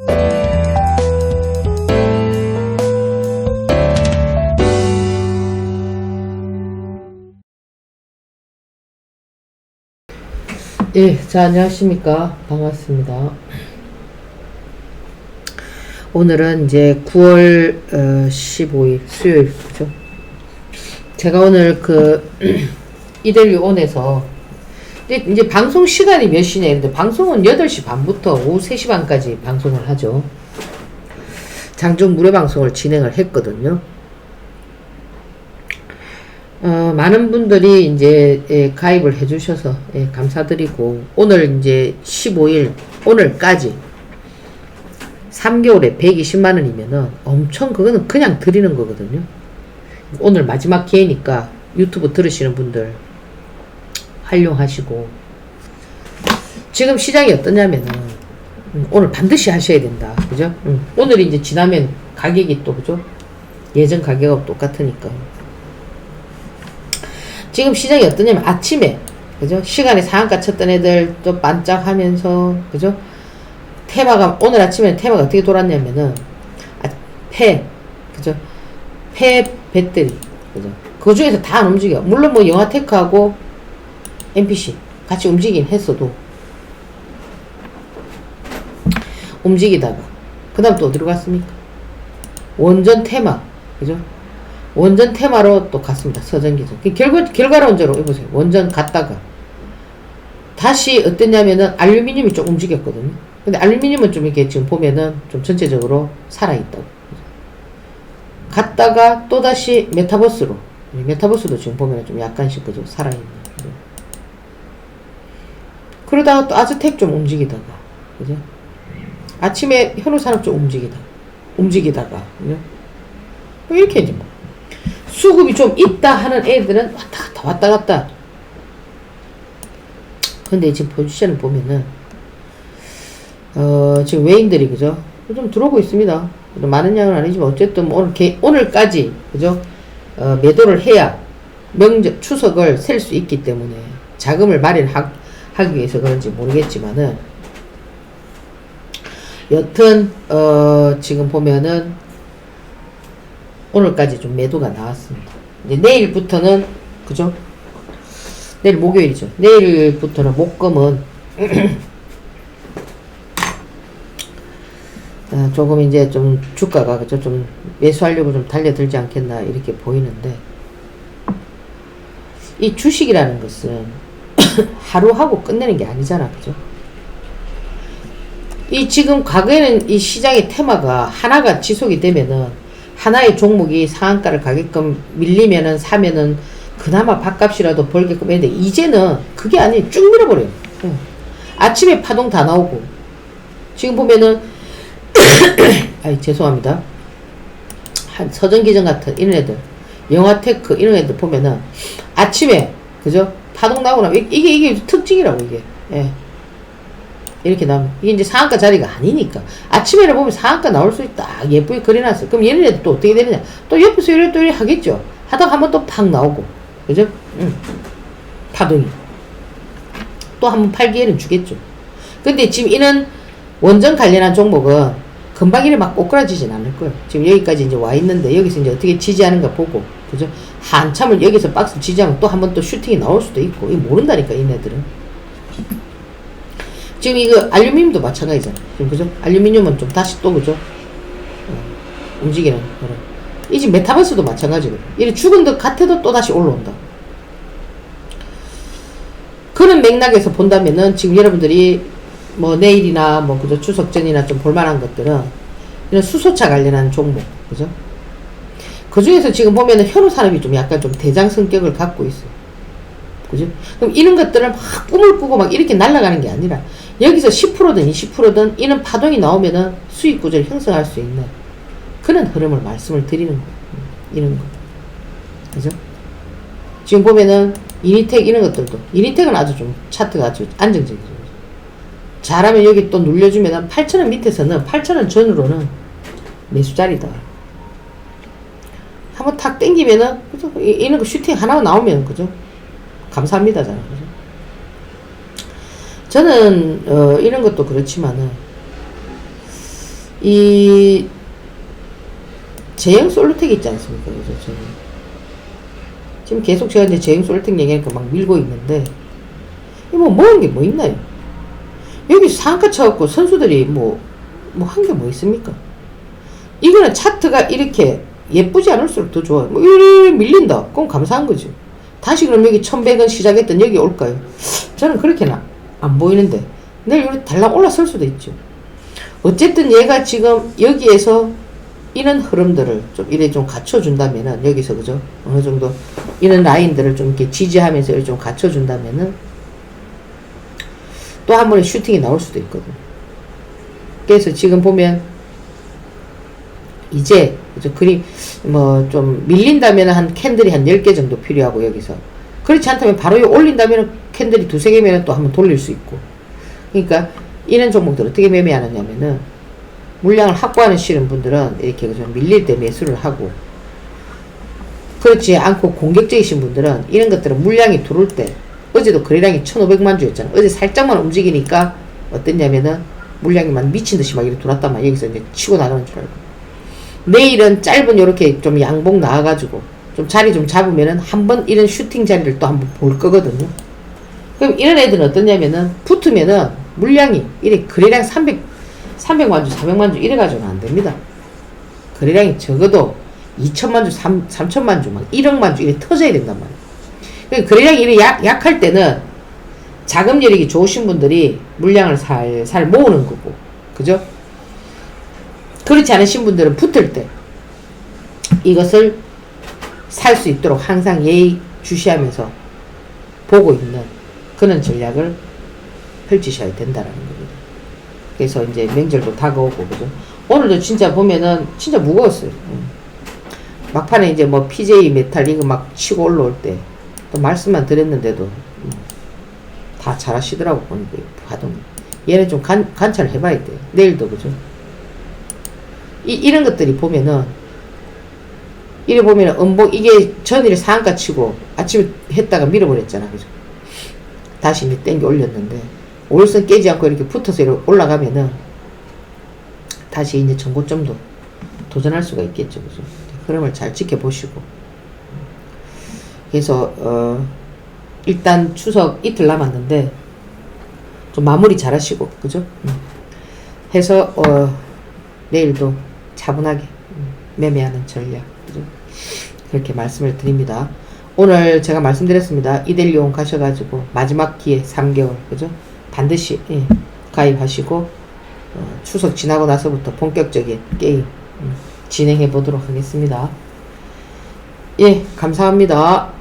예, 자, 안녕하십니까. 반갑습니다. 오늘은 이제 9월 어, 15일 수요일, 그죠? 제가 오늘 그 이델리 온에서 이제, 이제 방송 시간이 몇 시냐 했는데 방송은 8시 반부터 오후 3시 반까지 방송을 하죠. 장중 무료 방송을 진행을 했거든요. 어, 많은 분들이 이제 예, 가입을 해주셔서 예, 감사드리고 오늘 이제 15일 오늘까지 3개월에 120만 원이면은 엄청 그거는 그냥 드리는 거거든요. 오늘 마지막 기회니까 유튜브 들으시는 분들 활용하시고 지금 시장이 어떠냐면은 음, 오늘 반드시 하셔야 된다. 그죠? 음, 오늘 이제 지나면 가격이 또 그죠? 예전 가격하고 똑같으니까. 지금 시장이 어떠냐면 아침에 그죠 시간에 상한가 쳤던 애들 또 반짝하면서 그죠 테마가 오늘 아침에 테마가 어떻게 돌았냐면은 아, 폐 그죠 폐 배터리 그죠 그 중에서 다 안 움직여 물론 뭐 영화테크하고 NPC 같이 움직이긴 했어도 움직이다가 그 다음 또 어디로 갔습니까 원전 테마 그죠 원전 테마로 또 갔습니다. 서전기전. 그 결과, 결과론적으로 해보세요. 원전 갔다가 다시 어땠냐면은 알루미늄이 좀 움직였거든요. 근데 알루미늄은 좀 이렇게 지금 보면은 좀 전체적으로 살아있다고. 갔다가 또다시 메타버스로. 메타버스도 지금 보면 좀 약간씩 그죠. 살아있는. 그러다가 또 아즈텍 좀 움직이다가. 그죠? 아침에 현우산업 좀 움직이다. 움직이다가. 그죠? 뭐 이렇게 이제 뭐. 수급이 좀 있다 하는 애들은 왔다 갔다 왔다 갔다. 근데 지금 포지션을 보면은 어 지금 외인들이 그죠 좀 들어오고 있습니다. 많은 양은 아니지만 어쨌든 뭐 오늘 개, 오늘까지 그죠 어, 매도를 해야 명절 추석을 셀 수 있기 때문에 자금을 마련하 기 위해서 그런지 모르겠지만은 여튼 어 지금 보면은 오늘까지 좀 매도가 나왔습니다. 이제 내일부터는 그죠? 내일 목요일이죠. 내일부터는 목금은 아, 조금 이제 좀 주가가 그죠? 좀 매수하려고 좀 달려들지 않겠나 이렇게 보이는데 이 주식이라는 것은 하루 하고 끝내는 게 아니잖아, 그죠? 이 지금 과거에는 이 시장의 테마가 하나가 지속이 되면은 하나의 종목이 상한가를 가게끔 밀리면은 사면은 그나마 밥값이라도 벌게끔 했는데 이제는 그게 아니 쭉 밀어버려요. 응. 아침에 파동 다 나오고 지금 보면은 아이 죄송합니다. 한 서전기전 같은 이런 애들 영화테크 이런 애들 보면은 아침에 그죠 파동 나오고 나면 이게 이게 특징이라고 이게. 예. 이렇게 나오면 이게 이제 상한가 자리가 아니니까. 아침에는 보면 상한가 나올 수 있다. 예쁘게 그려놨어 그럼 얘네들 또 어떻게 되느냐? 또 옆에서 이래 또 이래 하겠죠. 하다가 한번 또 팍 나오고. 그죠? 응. 파동이. 또 한번 팔 기회는 주겠죠. 근데 지금 이는 원전 관련한 종목은 금방 이래 막 꼬꾸라지진 않을 거예요 지금 여기까지 이제 와 있는데 여기서 이제 어떻게 지지하는가 보고 그죠 한참을 여기서 박스 지지하면 또 한 번 또 슈팅이 나올 수도 있고 이거 모른다니까 얘네들은 지금 이거 알루미늄도 마찬가지잖아. 지금 그죠? 알루미늄은 좀 다시 또 그죠? 어, 움직이는 그런. 이 지금 메타버스도 마찬가지거든. 이래 죽은 듯 같아도 또 다시 올라온다. 그런 맥락에서 본다면은 지금 여러분들이 뭐 내일이나 뭐 그죠 추석 전이나 좀 볼만한 것들은 이런 수소차 관련한 종목 그죠? 그 중에서 지금 보면은 현우 산업이 좀 약간 좀 대장 성격을 갖고 있어. 그죠? 그럼 이런 것들을 막 꿈을 꾸고 막 이렇게 날아가는 게 아니라 여기서 10%든 20%든 이런 파동이 나오면은 수익 구조를 형성할 수 있는 그런 흐름을 말씀을 드리는 거예요. 이런 거. 그죠? 지금 보면은 이니텍 이런 것들도 이니텍은 아주 좀 차트가 아주 안정적이죠. 잘하면 여기 또 눌려주면은 8,000원 밑에서는 8,000원 전으로는 매수 자리다. 한번 탁 땡기면은 그죠? 이- 이런 거 슈팅 하나 나오면 그죠? 감사합니다. 그죠? 저는 어, 이런 것도 그렇지만은 이 제형 솔루텍 있지 않습니까? 그죠? 저는 지금 계속 제가 이제 제형 솔루텍 얘기하니까 막 밀고 있는데 이뭐 모은 게 뭐 있나요? 여기 상가 쳐갖고 선수들이 뭐 뭐 한 게 뭐 있습니까? 이거는 차트가 이렇게 예쁘지 않을수록 더 좋아요. 뭐 이리 밀린다. 그럼 감사한 거죠. 다시 그럼 여기 1100원 시작했던 여기 올까요? 저는 그렇게는 안 보이는데 내일 여기 달랑 올라설 수도 있죠. 어쨌든 얘가 지금 여기에서 이런 흐름들을 좀 이래 좀 갖춰준다면은 여기서 그죠 어느 정도 이런 라인들을 좀 이렇게 지지하면서 좀 갖춰준다면은 또 한 번의 슈팅이 나올 수도 있거든. 그래서 지금 보면 이제 그죠 그림 뭐 좀 밀린다면 한 캔들이 한 10개 정도 필요하고 여기서. 그렇지 않다면 바로 올린다면 캔들이 두세 개면 또 한번 돌릴 수 있고. 그러니까 이런 종목들 어떻게 매매하느냐면은 물량을 확보하는 싫은 분들은 이렇게 좀 밀릴 때 매수를 하고. 그렇지 않고 공격적이신 분들은 이런 것들은 물량이 들어올 때 어제도 거래량이 1500만 주였잖아 어제 살짝만 움직이니까 어땠냐면은 물량이 막 미친 듯이 막 이렇게 돌았단 말이야 여기서 이제 치고 나가는 줄 알고 내일은 짧은 요렇게 좀 양봉 나와가지고 좀 자리 좀 잡으면은 한번 이런 슈팅 자리를 또 한번 볼 거거든요 그럼 이런 애들은 어떠냐면은 붙으면은 물량이 이래 거래량 300 300만 주, 400만 주 이래 가지고는 안 됩니다. 거래량이 적어도 2천만 주, 3, 3천만 주, 막 1억만 주 이래 터져야 된단 말이에요. 그러니까 거래량이 이래 약, 약할 때는 자금 여력이 좋으신 분들이 물량을 살살 모으는 거고, 그죠? 그렇지 않으신 분들은 붙을 때 이것을 살 수 있도록 항상 예의 주시하면서 보고 있는 그런 전략을 펼치셔야 된다라는 겁니다. 그래서 이제 명절도 다가오고 그죠. 오늘도 진짜 보면은 진짜 무거웠어요. 음. 막판에 이제 뭐 PJ 메탈 이거 막 치고 올라올 때 또 말씀만 드렸는데도 음, 다 잘하시더라고 보니까 하동. 얘는 좀 관, 관찰을 해봐야 돼. 내일도 그죠. 이, 이런 것들이 보면은 이래 보면은 음봉 이게 전일 상한가 치고 아침에 했다가 밀어버렸잖아 그죠. 다시 이제 땡겨 올렸는데 올선 깨지 않고 이렇게 붙어서 이렇게 올라가면은 다시 이제 전고점도 도전할 수가 있겠죠. 그죠? 흐름을 잘 지켜보시고. 그래서, 어, 일단 추석 이틀 남았는데, 좀 마무리 잘 하시고, 그죠? 음. 해서, 어, 내일도 차분하게 음, 매매하는 전략, 그죠? 그렇게 말씀을 드립니다. 오늘 제가 말씀드렸습니다. 이델리온 가셔가지고 마지막 기회 3개월, 그죠? 반드시 예, 가입하시고 어, 추석 지나고 나서부터 본격적인 게임 음, 진행해 보도록 하겠습니다. 예, 감사합니다.